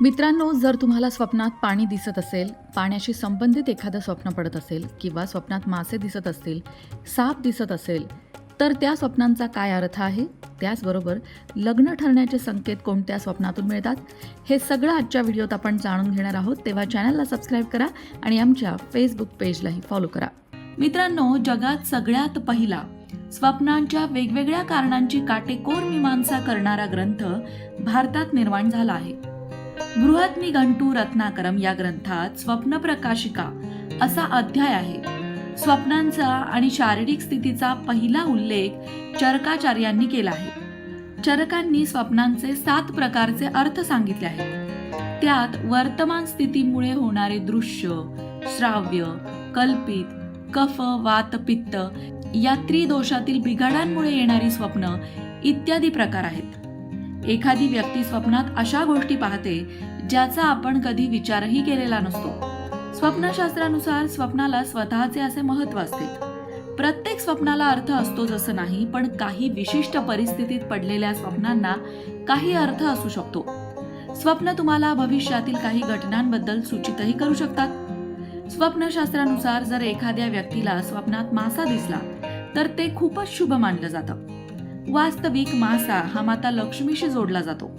मित्रांनो जर तुम्हाला स्वप्नात पाणी दिसत असेल पाण्याशी संबंधित एखादं स्वप्न पडत असेल किंवा स्वप्नात मासे दिसत असतील साप दिसत असेल तर त्या स्वप्नांचा काय अर्थ आहे? त्याचबरोबर लग्न ठरण्याचे संकेत कोणत्या स्वप्नातून मिळतात? हे सगळं आजच्या व्हिडिओत आपण जाणून घेणार आहोत. तेव्हा चॅनलला सबस्क्राईब करा आणि आमच्या फेसबुक पेजलाही फॉलो करा. मित्रांनो जगात सगळ्यात पहिला स्वप्नांच्या वेगवेगळ्या कारणांची काटेकोर मीमांसा करणारा ग्रंथ भारतात निर्माण झाला आहे. बृहत्निघंटू रत्नाकरम या ग्रंथात स्वप्न प्रकाशिका असा अध्याय आहे. स्वप्नांचा आणि शारीरिक स्थितीचा पहिला उल्लेख चरकाचार्यांनी केला आहे. चरकांनी स्वप्नांचे सात प्रकारचे अर्थ सांगितले आहेत. त्यात वर्तमान स्थितीमुळे होणारे दृश्य श्राव्य कल्पित कफ वात पित्त या त्रिदोषातील बिघाडांमुळे येणारी स्वप्न इत्यादी प्रकार आहेत. एखादी व्यक्ती स्वप्नात अशा गोष्टी पाहते ज्याचा आपण कधी विचारही केलेला नसतो. स्वप्नशास्त्रानुसार स्वप्नाला स्वतःचे असे महत्त्व असते. प्रत्येक स्वप्नाला अर्थ असतो जसं नाही पण काही विशिष्ट परिस्थितीत पडलेल्या स्वप्नांना काही अर्थ असू शकतो. स्वप्न तुम्हाला भविष्यातील काही घटनांबद्दल सूचितही करू शकतात. स्वप्नशास्त्रानुसार जर एखाद्या व्यक्तीला स्वप्नात मासा दिसला तर ते खूपच शुभ मानलं जातं. वास्तविक मासा हा माता लक्ष्मीशी जोडला जातो.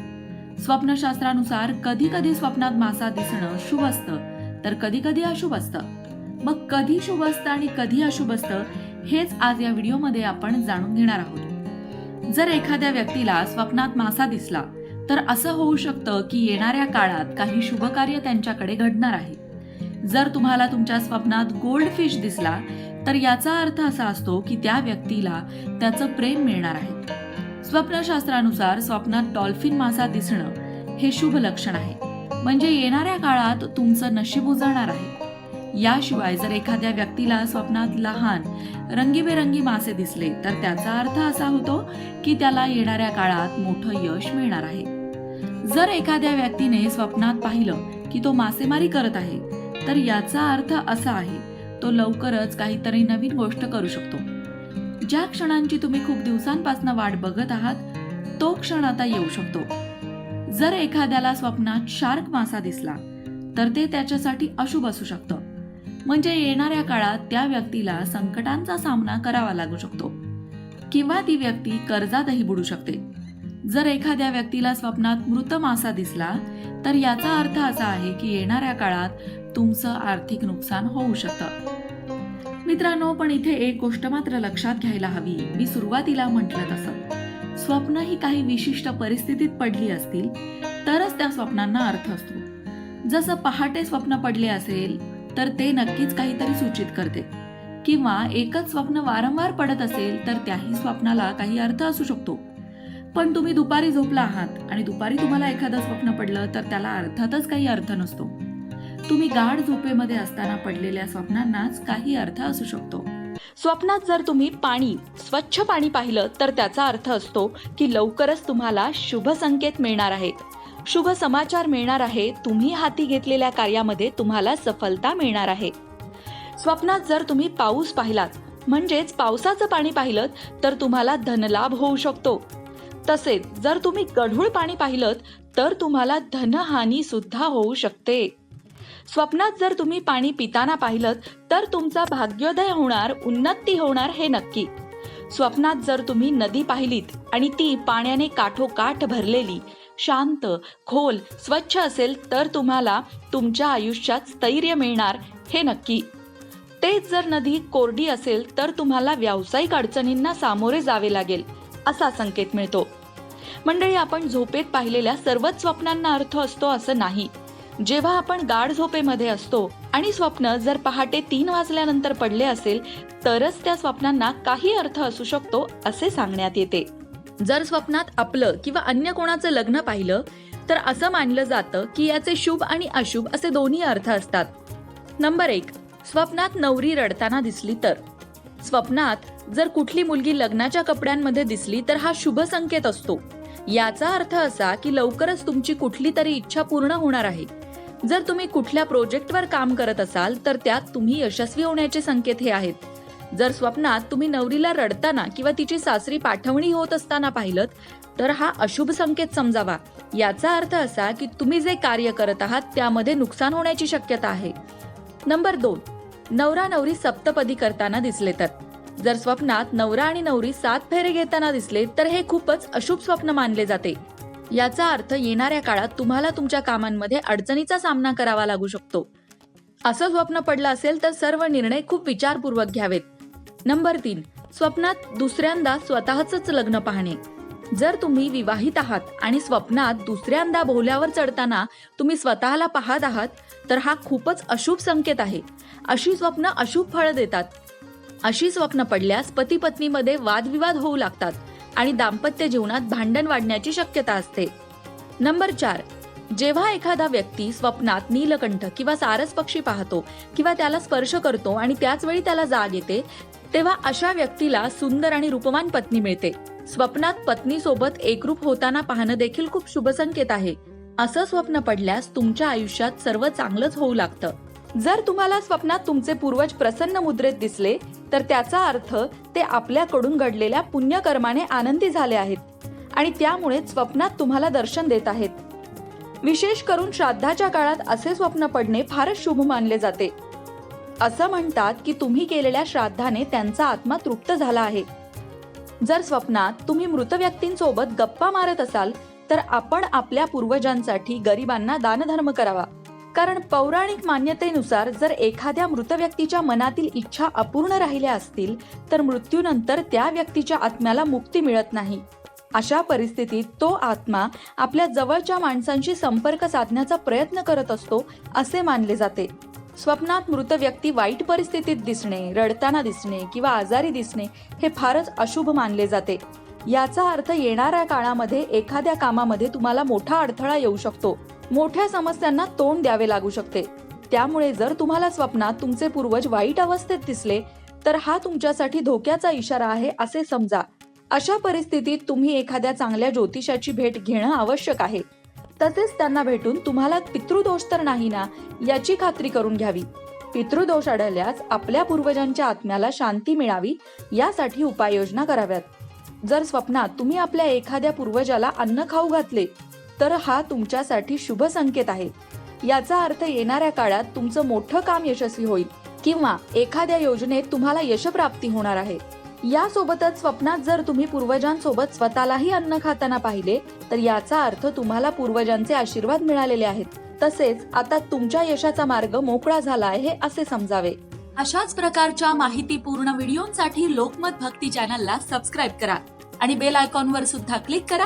स्वप्नशास्त्रानुसार कधी कधी स्वप्नात मासा दिसणं शुभ असतं तर कधी कधी अशुभ असतं मग कधी शुभ असतं आणि कधी अशुभ असतं हेच आज या व्हिडिओमध्ये आपण जाणून घेणार आहोत. जर एखाद्या व्यक्तीला स्वप्नात मासा दिसला तर असं होऊ शकतं की येणाऱ्या काळात काही शुभ कार्य त्यांच्याकडे घडणार आहे. जर तुम्हाला तुमच्या स्वप्नात गोल्ड फिश दिसला तर याचा अर्थ असा असतो की त्या व्यक्तीला त्याचं प्रेम मिळणार आहे. स्वप्नशास्त्रानुसार स्वप्नात डॉल्फिन मासा दिसणं हे शुभ लक्षण आहे. म्हणजे येणाऱ्या काळात तुमचं नशीब उजळणार आहे. याशिवाय जर एखाद्या व्यक्तीला स्वप्नात लहान रंगीबेरंगी मासे दिसले तर त्याचा अर्थ असा होतो की त्याला येणाऱ्या काळात मोठं यश मिळणार आहे. जर एखाद्या व्यक्तीने स्वप्नात पाहिलं की तो मासेमारी करत आहे तर याचा अर्थ असा आहे तो लवकरच काहीतरी नवीन गोष्ट करू शकतो. ज्या क्षणांची तुम्ही खूप दिवसांपासून वाट बघत आहात तो क्षण आता येऊ शकतो. जर एखाद्याला स्वप्नात शार्क मासा दिसला तर ते त्याच्यासाठी अशुभ असू शकतं. म्हणजे येणाऱ्या काळात त्या व्यक्तीला संकटांचा सामना करावा लागू शकतो. किंवा ती व्यक्ती कर्जातही बुडू शकते. जर एखाद्या व्यक्तीला स्वप्नात मृत मासा दिसला तर याचा अर्थ असा आहे की येणाऱ्या काळात तुमचं आर्थिक नुकसान होऊ शकतं. मित्रांनो पण इथे एक गोष्ट मात्र लक्षात घ्यायला हवी. मी सुरुवातीला म्हटलं तसं. स्वप्न ही काही विशिष्ट परिस्थितीत पडली असतील तरच त्या स्वप्नांना अर्थ असतो. जसं पहाटे स्वप्न पडले असेल तर ते नक्कीच काहीतरी सूचित करते. किंवा एकच स्वप्न वारंवार पडत असेल तर त्याही स्वप्नाला काही अर्थ असू शकतो. पण तुम्ही दुपारी झोपला आहात आणि दुपारी तुम्हाला एखादं स्वप्न पडलं तर त्याला अर्थातच काही अर्थ नसतो. तुम्ही गाढ झोपेमध्ये असताना पडलेल्या स्वप्नांनाच काही अर्थ असू शकतो. स्वप्नात जर तुम्ही पाणी स्वच्छ पाणी पाहिलं तर त्याचा अर्थ असतो की लवकरच तुम्हाला शुभ संकेत मिळणार आहेत. शुभ समाचार मिळणार आहे तुम्ही हाती घेतलेल्या कार्यामध्ये तुम्हाला सफलता मिळणार आहे. स्वप्नात जर तुम्ही पाऊस पाहिलात म्हणजेच पावसाचं पाणी पाहिलं तर तुम्हाला धनलाभ होऊ शकतो. तसेच जर तुम्ही गढूळ पाणी पाहिलं तर तुम्हाला धनहानी सुद्धा होऊ शकते. स्वप्नात जर तुम्ही पाणी पिताना पाहिलं तर तुमचा भाग्योदय होणार उन्नती होणार हे नक्की. स्वप्नात जर तुम्ही नदी पाहिलीत आणि ती पाण्याने काठोकाठ भरलेली शांत खोल स्वच्छ असेल तर तुम्हाला तुमच्या आयुष्यात स्थैर्य मिळणार हे नक्की. तेच जर नदी कोरडी असेल तर तुम्हाला व्यावसायिक अडचणींना सामोरे जावे लागेल असा संकेत मिळतो. मंडळी आपण झोपेत पाहिलेल्या सर्वच स्वप्नांना अर्थ असतो असं नाही. जेव्हा आपण गाढ झोपेमध्ये असतो आणि स्वप्न जर पहाटे तीन वाजल्यानंतर पडले असेल तरच त्या स्वप्नांना काही अर्थ असू शकतो असे सांगण्यात येते. जर स्वप्नात आपलं किंवा अन्य कोणाचं लग्न पाहिलं तर असं मानलं जातं की याचे शुभ आणि अशुभ असे दोन्ही अर्थ असतात. नंबर एक स्वप्नात नवरी रडताना दिसली तर. स्वप्नात जर कुठली मुलगी लग्नाच्या कपड्यांमध्ये दिसली तर हा शुभ संकेत असतो. याचा अर्थ असा की लवकरच तुमची कुठली तरी इच्छा पूर्ण होणार आहे. जर तुम्ही कुठल्या प्रोजेक्टवर काम करत असाल तर त्यात तुम्ही यशस्वी होण्याचे संकेत हे आहेत. जर स्वप्नात तुम्ही नवरीला रडताना किंवा तिची सासरी पाठवणी होत असताना पाहिलं तर हा अशुभ संकेत समजावा. याचा अर्थ असा की तुम्ही जे कार्य करत आहात त्यामध्ये नुकसान होण्याची शक्यता आहे. नंबर दोन. नवरा नवरी सप्तपदी करताना दिसले तर. जर स्वप्नात नवरा आणि नवरी सात फेरे घेताना दिसले तर हे खूपच अशुभ स्वप्न मानले जाते. याचा अर्थ येणाऱ्या काळात तुम्हाला तुमच्या कामांमध्ये अडचणीचा सामना करावा लागू शकतो. असं स्वप्न पडलं असेल तर सर्व निर्णय खूप विचारपूर्वक घ्यावेत. नंबर तीन स्वप्नात दुसऱ्यांदा स्वतःच लग्न पाहणे. जर तुम्ही विवाहित आहात आणि स्वप्नात दुसऱ्यांदा बोहल्यावर चढताना तुम्ही स्वतःला पाहत आहात तर हा खूपच अशुभ संकेत आहे. अशी स्वप्न अशुभ फळ देतात. अशी स्वप्न पडल्यास पती पत्नीमध्ये वादविवाद होऊ लागतात आणि दाम्पत्य जीवनात भांडण वाढण्याची शक्यता असते. नंबर चार जेव्हा एखादा व्यक्ती स्वप्नात नीलकंठ किंवा सारस पक्षी पाहतो किंवा त्याला स्पर्श करतो आणि त्याच वेळी त्याला जाग येते तेव्हा अशा व्यक्तीला सुंदर आणि रूपवान पत्नी मिळते. स्वप्नात पत्नी सोबत एकरूप होताना पाहणं देखील खूप शुभ संकेत आहे. असं स्वप्न पडल्यास तुमच्या आयुष्यात सर्व चांगलंच होऊ लागतं. जर तुम्हाला स्वप्नात तुमचे पूर्वज प्रसन्न मुद्रेत दिसले तर त्याचा अर्थ ते आपल्याकडून घडलेल्या पुण्यकर्माने आनंदी झाले आहेत आणि त्यामुळे स्वप्नात तुम्हाला दर्शन देत आहेत. विशेष करून श्राद्धाच्या काळात असे स्वप्न पडणे फारच शुभ मानले जाते. असं म्हणतात की तुम्ही केलेल्या श्राद्धाने त्यांचा आत्मा तृप्त झाला आहे. जर स्वप्नात तुम्ही मृत व्यक्तींसोबत गप्पा मारत असाल तर आपण आपल्या पूर्वजांसाठी गरिबांना दानधर्म करावा. कारण पौराणिक मान्यतेनुसार जर एखाद्या मृत व्यक्तीच्या मनातील इच्छा अपूर्ण राहिल्या असतील तर मृत्यूनंतर त्या व्यक्तीच्या आत्म्याला मुक्ती मिळत नाही. अशा परिस्थितीत तो आत्मा आपल्या जवळच्या माणसांशी संपर्क साधण्याचा प्रयत्न करत असतो असे मानले जाते. स्वप्नात मृत व्यक्ती वाईट परिस्थितीत दिसणे रडताना दिसणे किंवा आजारी दिसणे हे फारच अशुभ मानले जाते. याचा अर्थ येणाऱ्या काळामध्ये एखाद्या कामामध्ये तुम्हाला मोठा अडथळा येऊ शकतो. मोठ्या समस्यांना तोंड द्यावे लागू शकते. त्यामुळे जर तुम्हाला स्वप्नात तुमचे पूर्वज वाईट अवस्थेत दिसले तर हा तुमच्यासाठी धोक्याचा इशारा आहे असे समजा. अशा परिस्थितीत तुम्ही एखाद्या चांगल्या ज्योतिषाची भेट घेणं आवश्यक आहे. तसेच त्यांना भेटून तुम्हाला पितृदोष तर नाही ना याची खात्री करून घ्यावी. पितृदोष आढळल्यास आपल्या पूर्वजांच्या आत्म्याला शांती मिळावी यासाठी उपाययोजना कराव्यात. जर स्वप्नात तुम्ही आपल्या एखाद्या पूर्वजाला अन्न खाऊ घातले तर हा तुमच्यासाठी शुभ संकेत आहे. याचा अर्थ येणाऱ्या काळात तुमचं मोठं काम यशस्वी होईल किंवा एखाद्या योजनेत तुम्हाला यशप्राप्ती होणार आहे. यासोबतच स्वप्नात जर तुम्ही पूर्वजांसोबत स्वतःलाही अन्न खाताना पाहिले तर याचा अर्थ तुम्हाला पूर्वजांचे आशीर्वाद मिळालेले आहेत. तसेच आता तुमच्या यशाचा मार्ग मोकळा झाला आहे असे समजावे. अशाच प्रकारच्या माहितीपूर्ण व्हिडिओंसाठी लोकमत भक्ती चॅनलला सबस्क्राईब करा आणि बेल आयकॉनवर सुद्धा क्लिक करा